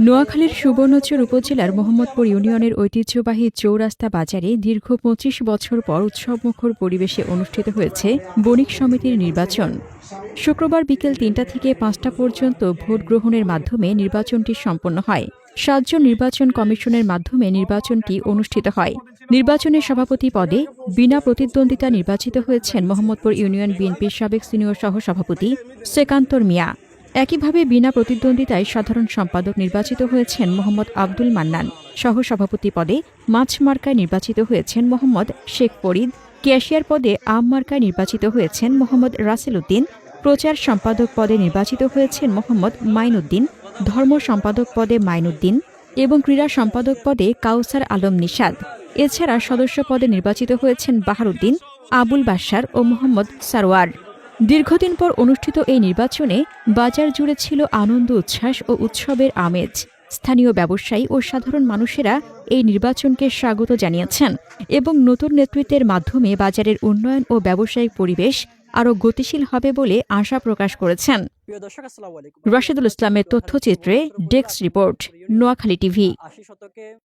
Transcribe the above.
নোয়াখালীর সুবর্ণচর উপজেলার মোহাম্মদপুর ইউনিয়নের ঐতিহ্যবাহী চৌরাস্তা বাজারে দীর্ঘ পঁচিশ বছর পর উৎসবমুখর পরিবেশে অনুষ্ঠিত হয়েছে বণিক সমিতির নির্বাচন। শুক্রবার বিকেল তিনটা থেকে পাঁচটা পর্যন্ত ভোট গ্রহণের মাধ্যমে নির্বাচনটি সম্পন্ন হয়। সাতজন নির্বাচন কমিশনের মাধ্যমে নির্বাচনটি অনুষ্ঠিত হয়। নির্বাচনের সভাপতি পদে বিনা প্রতিদ্বন্দ্বিতা নির্বাচিত হয়েছেন মোহাম্মদপুর ইউনিয়ন বিএনপির সাবেক সিনিয়র সহসভাপতি সেকান্তর মিয়া। একইভাবে বিনা প্রতিদ্বন্দ্বিতায় সাধারণ সম্পাদক নির্বাচিত হয়েছেন মোহাম্মদ আব্দুল মান্নান। সহসভাপতি পদে মাছ মার্কায় নির্বাচিত হয়েছেন মোহাম্মদ শেখ ফরিদ। ক্যাশিয়ার পদে আম মার্কায় নির্বাচিত হয়েছেন মোহাম্মদ রাসেল উদ্দিন। প্রচার সম্পাদক পদে নির্বাচিত হয়েছেন মোহাম্মদ মাইনুদ্দিন। ধর্ম সম্পাদক পদে মাইনুদ্দিন এবং ক্রীড়া সম্পাদক পদে কাউসার আলম নিষাদ এছাড়া সদস্য পদে নির্বাচিত হয়েছেন বাহারুদ্দিন, আবুল বাশার ও মোহাম্মদ সারোয়ার। দীর্ঘদিন পর অনুষ্ঠিত এই নির্বাচনে বাজার জুড়ে ছিল আনন্দ উচ্ছ্বাস ও উৎসবের আমেজ। স্থানীয় ব্যবসায়ী ও সাধারণ মানুষেরা এই নির্বাচনকে স্বাগত জানিয়েছেন এবং নতুন নেতৃত্বের মাধ্যমে বাজারের উন্নয়ন ও ব্যবসায়িক পরিবেশ আরও গতিশীল হবে বলে আশা প্রকাশ করেছেন। রাশেদুল ইসলামের তথ্যচিত্রে ডেস্ক রিপোর্ট নোয়াখালী টিভি।